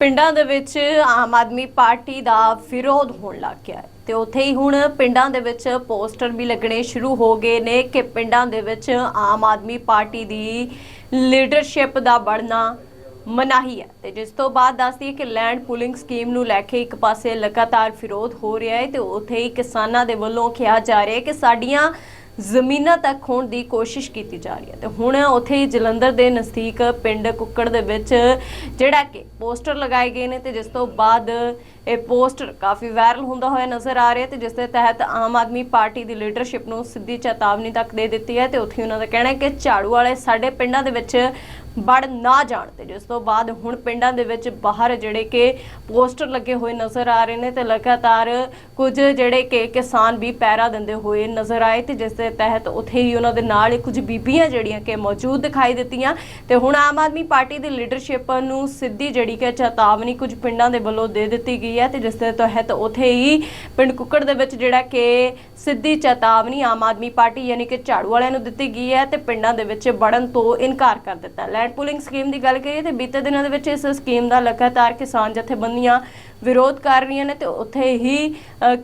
ਪਿੰਡਾਂ ਦੇ ਵਿੱਚ ਆਮ ਆਦਮੀ ਪਾਰਟੀ ਦਾ ਵਿਰੋਧ ਹੋਣ ਲੱਗ ਗਿਆ ਹੈ। ਤੇ ਉੱਥੇ ਹੀ ਹੁਣ ਪਿੰਡਾਂ ਦੇ ਵਿੱਚ ਪੋਸਟਰ ਵੀ ਲੱਗਣੇ ਸ਼ੁਰੂ ਹੋ ਗਏ ਨੇ ਕਿ ਪਿੰਡਾਂ ਦੇ ਵਿੱਚ ਆਮ ਆਦਮੀ ਪਾਰਟੀ ਦੀ ਲੀਡਰਸ਼ਿਪ ਦਾ ਬਣਨਾ ਮਨਾਹੀ ਹੈ। ਤੇ ਜਿਸ ਤੋਂ ਬਾਅਦ ਦੱਸਦੀ ਹੈ ਕਿ ਲੈਂਡ ਪੂਲਿੰਗ ਸਕੀਮ ਨੂੰ ਲੈ ਕੇ ਇੱਕ ਪਾਸੇ ਲਗਾਤਾਰ ਵਿਰੋਧ ਹੋ ਰਿਹਾ ਹੈ ਤੇ ਉੱਥੇ ਹੀ ਕਿਸਾਨਾਂ ਦੇ ਵੱਲੋਂ ਕਿਹਾ ਜਾ ਰਿਹਾ ਹੈ ਕਿ ਸਾਡੀਆਂ ਜ਼ਮੀਨਾਂ ਤੱਕ ਹੋਣ ਦੀ ਕੋਸ਼ਿਸ਼ ਕੀਤੀ ਜਾ ਰਹੀ ਹੈ। ਤੇ ਹੁਣ ਉੱਥੇ ਹੀ ਜਲੰਧਰ ਦੇ ਨਜ਼ਦੀਕ ਪਿੰਡ ਕੁੱਕੜ ਦੇ ਵਿੱਚ ਜਿਹੜਾ ਕਿ ਪੋਸਟਰ ਲਗਾਏ ਗਏ ਨੇ ਤੇ ਜਿਸ ਤੋਂ ਬਾਅਦ ਇਹ ਪੋਸਟਰ ਕਾਫੀ ਵਾਇਰਲ ਹੁੰਦਾ ਹੋਇਆ ਨਜ਼ਰ ਆ ਰਿਹਾ ਤੇ ਜਿਸ ਦੇ ਤਹਿਤ ਆਮ ਆਦਮੀ ਪਾਰਟੀ ਦੀ ਲੀਡਰਸ਼ਿਪ ਨੂੰ ਸਿੱਧੀ ਚੇਤਾਵਨੀ ਤੱਕ ਦੇ ਦਿੱਤੀ ਹੈ ਤੇ ਉੱਥੇ ਹੀ ਉਹਨਾਂ ਦਾ ਕਹਿਣਾ ਹੈ ਕਿ ਝਾੜੂ ਵਾਲੇ ਸਾਡੇ ਪਿੰਡਾਂ ਦੇ ਵਿੱਚ ਵੜ ਨਾ ਜਾਣ ਤੇ ਜਿਸ ਤੋਂ ਬਾਅਦ ਹੁਣ ਪਿੰਡਾਂ ਦੇ ਵਿੱਚ ਬਾਹਰ ਜਿਹੜੇ ਕਿ ਪੋਸਟਰ ਲੱਗੇ ਹੋਏ ਨਜ਼ਰ ਆ ਰਹੇ ਨੇ ਤੇ ਲਗਾਤਾਰ ਕੁਝ ਜਿਹੜੇ ਕਿ ਕਿਸਾਨ ਵੀ ਪੈਰਾ ਦਿੰਦੇ ਹੋਏ ਨਜ਼ਰ ਆਏ ਤੇ ਜਿਸ ਦੇ ਤਹਿਤ ਉੱਥੇ ਹੀ ਉਹਨਾਂ ਦੇ ਨਾਲ ਕੁਝ ਬੀਬੀਆਂ ਜਿਹੜੀਆਂ ਕਿ ਮੌਜੂਦ ਦਿਖਾਈ ਦਿੱਤੀਆਂ। ਤੇ ਹੁਣ ਆਮ ਆਦਮੀ ਪਾਰਟੀ ਦੀ ਲੀਡਰਸ਼ਿਪ ਨੂੰ ਸਿੱਧੀ ਜਿਹੜੀ ਕਿ ਚੇਤਾਵਨੀ ਕੁਝ ਪਿੰਡਾਂ ਦੇ ਵੱਲੋਂ ਦੇ ਦਿੱਤੀ ਗਈ ਹੈ ਤੇ ਜਿਸ ਦੇ ਤਹਿਤ ਉੱਥੇ ਹੀ ਪਿੰਡ ਕੁੱਕੜ ਦੇ ਵਿੱਚ ਜਿਹੜਾ ਕਿ ਸਿੱਧੀ ਚੇਤਾਵਨੀ ਆਮ ਆਦਮੀ ਪਾਰਟੀ ਯਾਨੀ ਕਿ ਝਾੜੂ ਵਾਲਿਆਂ ਨੂੰ ਦਿੱਤੀ ਗਈ ਹੈ ਤੇ ਪਿੰਡਾਂ ਦੇ ਵਿੱਚ ਵੜਨ ਤੋਂ ਇਨਕਾਰ ਕਰ ਦਿੱਤਾ। ਲੈਂਡ ਪੂਲਿੰਗ ਸਕੀਮ ਦੀ ਗੱਲ ਕਰੀਏ ਤੇ ਬੀਤੇ ਦਿਨਾਂ ਦੇ ਵਿੱਚ ਇਸ ਸਕੀਮ ਦਾ ਲਗਾਤਾਰ ਕਿਸਾਨ ਜਥੇਬੰਦੀਆਂ ਵਿਰੋਧ ਕਰ ਰਹੀਆਂ ਨੇ ਤੇ ਉੱਥੇ ਹੀ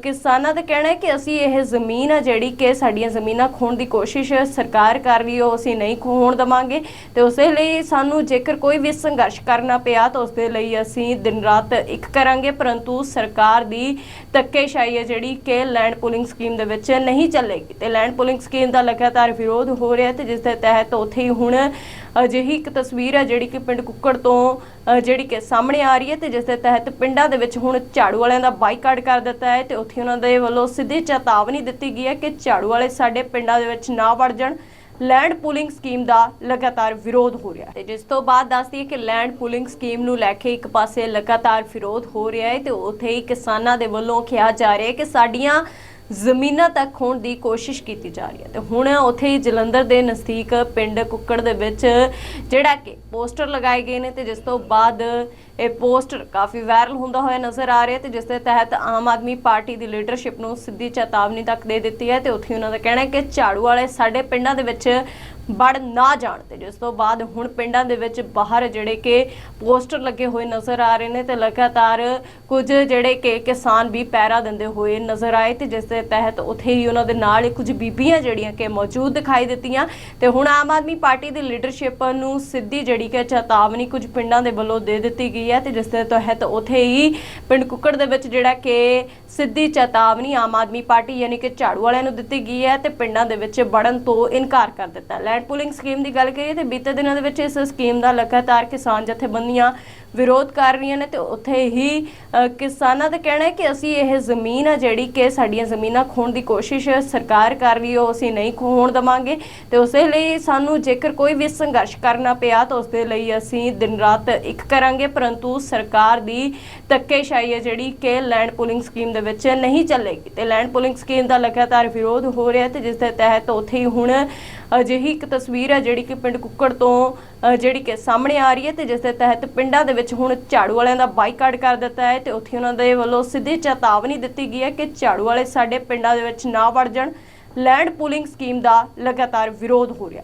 ਕਿਸਾਨਾਂ ਦਾ ਕਹਿਣਾ ਹੈ ਕਿ ਅਸੀਂ ਇਹ ਜ਼ਮੀਨ ਆ ਜਿਹੜੀ ਕਿ ਸਾਡੀਆਂ ਜ਼ਮੀਨਾਂ ਖੋਣ ਦੀ ਕੋਸ਼ਿਸ਼ ਸਰਕਾਰ ਕਰ ਰਹੀ ਹੈ, ਉਹ ਅਸੀਂ ਨਹੀਂ ਖੋਣ ਦਵਾਂਗੇ ਤੇ ਉਸੇ ਲਈ ਸਾਨੂੰ ਜੇਕਰ ਕੋਈ ਵੀ ਸੰਘਰਸ਼ ਕਰਨਾ ਪਿਆ ਤਾਂ ਉਸ ਦੇ ਲਈ ਅਸੀਂ ਦਿਨ ਰਾਤ ਇੱਕ ਕਰਾਂਗੇ, ਪਰੰਤੂ ਸਰਕਾਰ ਦੀ ਧੱਕੇਸ਼ਾਹੀ ਹੈ ਜਿਹੜੀ ਕਿ ਲੈਂਡ ਪੂਲਿੰਗ ਸਕੀਮ ਦੇ ਵਿੱਚ ਨਹੀਂ ਚੱਲੇਗੀ ਤੇ ਲੈਂਡ ਪੂਲਿੰਗ ਸਕੀਮ ਦਾ ਲਗਾਤਾਰ ਵਿਰੋਧ ਹੋ ਰਿਹਾ ਤੇ ਜਿਸ ਦੇ ਤਹਿਤ ਉੱਥੇ ਹੀ ਹੁਣ ਅਜਿਹੀ ਇੱਕ ਤਸਵੀਰ ਹੈ ਜਿਹੜੀ ਕਿ ਪਿੰਡ ਕੁੱਕੜ ਤੋਂ ਜਿਹੜੀ ਕਿ ਸਾਹਮਣੇ ਆ ਰਹੀ ਹੈ ਤੇ ਜਿਸ ਦੇ ਤਹਿਤ ਪਿੰਡਾਂ ਦੇ ਵਿੱਚ ਹੁਣ ਝਾੜੂ ਵਾਲਿਆਂ ਦਾ ਬਾਈਕਾਟ ਕਰ ਦਿੱਤਾ ਹੈ ਤੇ ਉੱਥੇ ਉਹਨਾਂ ਦੇ ਵੱਲੋਂ ਸਿੱਧੀ ਚੇਤਾਵਨੀ ਦਿੱਤੀ ਗਈ ਹੈ ਕਿ ਝਾੜੂ ਵਾਲੇ ਸਾਡੇ ਪਿੰਡਾਂ ਦੇ ਵਿੱਚ ਨਾ ਵੜ ਜਾਣ। ਲੈਂਡ ਪੂਲਿੰਗ ਸਕੀਮ ਦਾ ਲਗਾਤਾਰ ਵਿਰੋਧ ਹੋ ਰਿਹਾ ਹੈ। ਤੇ ਜਿਸ ਤੋਂ ਬਾਅਦ ਦੱਸਦੀ ਹੈ ਕਿ ਲੈਂਡ ਪੂਲਿੰਗ ਸਕੀਮ ਨੂੰ ਲੈ ਕੇ ਇੱਕ ਪਾਸੇ ਲਗਾਤਾਰ ਵਿਰੋਧ ਹੋ ਰਿਹਾ ਹੈ ਤੇ ਉੱਥੇ ਹੀ ਕਿਸਾਨਾਂ ਦੇ ਵੱਲੋਂ ਕਿਹਾ ਜਾ ਰਿਹਾ ਹੈ ਕਿ ਸਾਡੀਆਂ ਜ਼ਮੀਨਾਂ ਤੱਕ ਹੋਣ ਦੀ ਕੋਸ਼ਿਸ਼ ਕੀਤੀ ਜਾ ਰਹੀ ਹੈ। ਤੇ ਹੁਣ ਉੱਥੇ ਹੀ ਜਲੰਧਰ ਦੇ ਨਜ਼ਦੀਕ ਪਿੰਡ ਕੁੱਕੜ ਦੇ ਵਿੱਚ ਜਿਹੜਾ ਕਿ ਪੋਸਟਰ ਲਗਾਏ ਗਏ ਨੇ ਤੇ ਜਿਸ ਤੋਂ ਬਾਅਦ ਇਹ ਪੋਸਟਰ ਕਾਫੀ ਵਾਇਰਲ ਹੁੰਦਾ ਹੋਇਆ ਨਜ਼ਰ ਆ ਰਿਹਾ ਤੇ ਜਿਸ ਦੇ ਤਹਿਤ ਆਮ ਆਦਮੀ ਪਾਰਟੀ ਦੀ ਲੀਡਰਸ਼ਿਪ ਨੂੰ ਸਿੱਧੀ ਚੇਤਾਵਨੀ ਤੱਕ ਦੇ ਦਿੱਤੀ ਹੈ ਤੇ ਉੱਥੇ ਹੀ ਉਹਨਾਂ ਦਾ ਕਹਿਣਾ ਹੈ ਕਿ ਝਾੜੂ ਵਾਲੇ ਸਾਡੇ ਪਿੰਡਾਂ ਦੇ ਵਿੱਚ ਵੜ ਨਾ ਜਾਣ ਤੇ ਜਿਸ ਤੋਂ ਬਾਅਦ ਹੁਣ ਪਿੰਡਾਂ ਦੇ ਵਿੱਚ ਬਾਹਰ ਜਿਹੜੇ ਕਿ ਪੋਸਟਰ ਲੱਗੇ ਹੋਏ ਨਜ਼ਰ ਆ ਰਹੇ ਨੇ ਤੇ ਲਗਾਤਾਰ ਕੁਝ ਜਿਹੜੇ ਕਿ ਕਿਸਾਨ ਵੀ ਪੈਰਾ ਦਿੰਦੇ ਹੋਏ ਨਜ਼ਰ ਆਏ ਤੇ ਜਿਸ ਦੇ ਤਹਿਤ ਉੱਥੇ ਹੀ ਉਹਨਾਂ ਦੇ ਨਾਲ ਕੁਝ ਬੀਬੀਆਂ ਜਿਹੜੀਆਂ ਕਿ ਮੌਜੂਦ ਦਿਖਾਈ ਦਿੱਤੀਆਂ ਤੇ ਹੁਣ ਆਮ ਆਦਮੀ ਪਾਰਟੀ ਦੀ ਲੀਡਰਸ਼ਿਪ ਨੂੰ ਸਿੱਧੀ ਜਿਹੜੀ ਕਿ ਚੇਤਾਵਨੀ ਕੁਝ ਪਿੰਡਾਂ ਦੇ ਵੱਲੋਂ ਦੇ ਦਿੱਤੀ ਗਈ ਹੈ ਤੇ ਜਿਸ ਦੇ ਤਹਿਤ ਉੱਥੇ ਹੀ ਪਿੰਡ ਕੁੱਕੜ ਦੇ ਵਿੱਚ ਜਿਹੜਾ ਕਿ ਸਿੱਧੀ ਚੇਤਾਵਨੀ ਆਮ ਆਦਮੀ ਪਾਰਟੀ ਯਾਨੀ ਕਿ ਝਾੜੂ ਵਾਲਿਆਂ ਨੂੰ ਦਿੱਤੀ ਗਈ ਹੈ ਤੇ ਪਿੰਡਾਂ ਦੇ ਵਿੱਚ ਵੜਨ ਤੋਂ ਇਨਕਾਰ ਕਰ ਦਿੱਤਾ। ਲੈਂਡ ਪੂਲਿੰਗ ਸਕੀਮ ਦੀ ਗੱਲ ਕਰੀਏ, ਤੇ ਬੀਤੇ ਦਿਨਾਂ ਦੇ ਵਿੱਚ ਇਸ ਸਕੀਮ ਦਾ ਲਗਾਤਾਰ ਕਿਸਾਨ ਜਥੇਬੰਦੀਆਂ ਵਿਰੋਧ ਕਰ ਰਹੀਆਂ ਨੇ, ਤੇ ਉੱਥੇ ਹੀ ਕਿਸਾਨਾਂ ਦਾ ਕਹਿਣਾ ਹੈ ਕਿ ਅਸੀਂ ਇਹ ਜ਼ਮੀਨ ਆ ਜਿਹੜੀ ਕਿ ਸਾਡੀਆਂ ਜ਼ਮੀਨਾਂ ਖੋਣ ਦੀ ਕੋਸ਼ਿਸ਼ ਸਰਕਾਰ ਕਰ ਰਹੀ ਹੈ, ਉਹ ਅਸੀਂ ਨਹੀਂ ਖੋਣ ਦਵਾਂਗੇ। ਤੇ ਉਸੇ ਲਈ ਸਾਨੂੰ ਜੇਕਰ ਕੋਈ ਵੀ ਸੰਘਰਸ਼ ਕਰਨਾ ਪਿਆ, ਤਾਂ ਉਸ ਦੇ ਲਈ ਅਸੀਂ ਦਿਨ ਰਾਤ ਇੱਕ ਕਰਾਂਗੇ, ਪਰੰਤੂ ਸਰਕਾਰ ਦੀ ਧੱਕੇਸ਼ਾਹੀ ਹੈ ਜਿਹੜੀ ਕਿ ਲੈਂਡ ਪੂਲਿੰਗ ਸਕੀਮ ਦੇ ਵਿੱਚ ਨਹੀਂ ਚੱਲੇਗੀ। ਤੇ ਲੈਂਡ ਪੂਲਿੰਗ ਸਕੀਮ ਦਾ ਲਗਾਤਾਰ ਵਿਰੋਧ ਹੋ ਰਿਹਾ ਤੇ ਜਿਸ ਦੇ ਤਹਿਤ ਉੱਥੇ ਹੀ ਹੁਣ ਅਜਿਹੀ ਇੱਕ ਤਸਵੀਰ ਹੈ ਜਿਹੜੀ ਕਿ ਪਿੰਡ ਕੁੱਕੜ ਤੋਂ ਜਿਹੜੀ ਕਿ ਸਾਹਮਣੇ ਆ ਰਹੀ ਹੈ ਤੇ ਜਿਸ ਦੇ ਤਹਿਤ ਪਿੰਡਾਂ ਦੇ ਵਿੱਚ ਹੁਣ ਝਾੜੂ ਵਾਲਿਆਂ ਦਾ ਬਾਈਕਾਟ ਕਰ ਦਿੱਤਾ ਹੈ ਤੇ ਉੱਥੇ ਉਹਨਾਂ ਦੇ ਵੱਲੋਂ ਸਿੱਧੀ ਚੇਤਾਵਨੀ ਦਿੱਤੀ ਗਈ ਹੈ ਕਿ ਝਾੜੂ ਵਾਲੇ ਸਾਡੇ ਪਿੰਡਾਂ ਦੇ ਵਿੱਚ ਨਾ ਵੜ ਜਾਣ। ਲੈਂਡ ਪੂਲਿੰਗ ਸਕੀਮ ਦਾ ਲਗਾਤਾਰ ਵਿਰੋਧ ਹੋ ਰਿਹਾ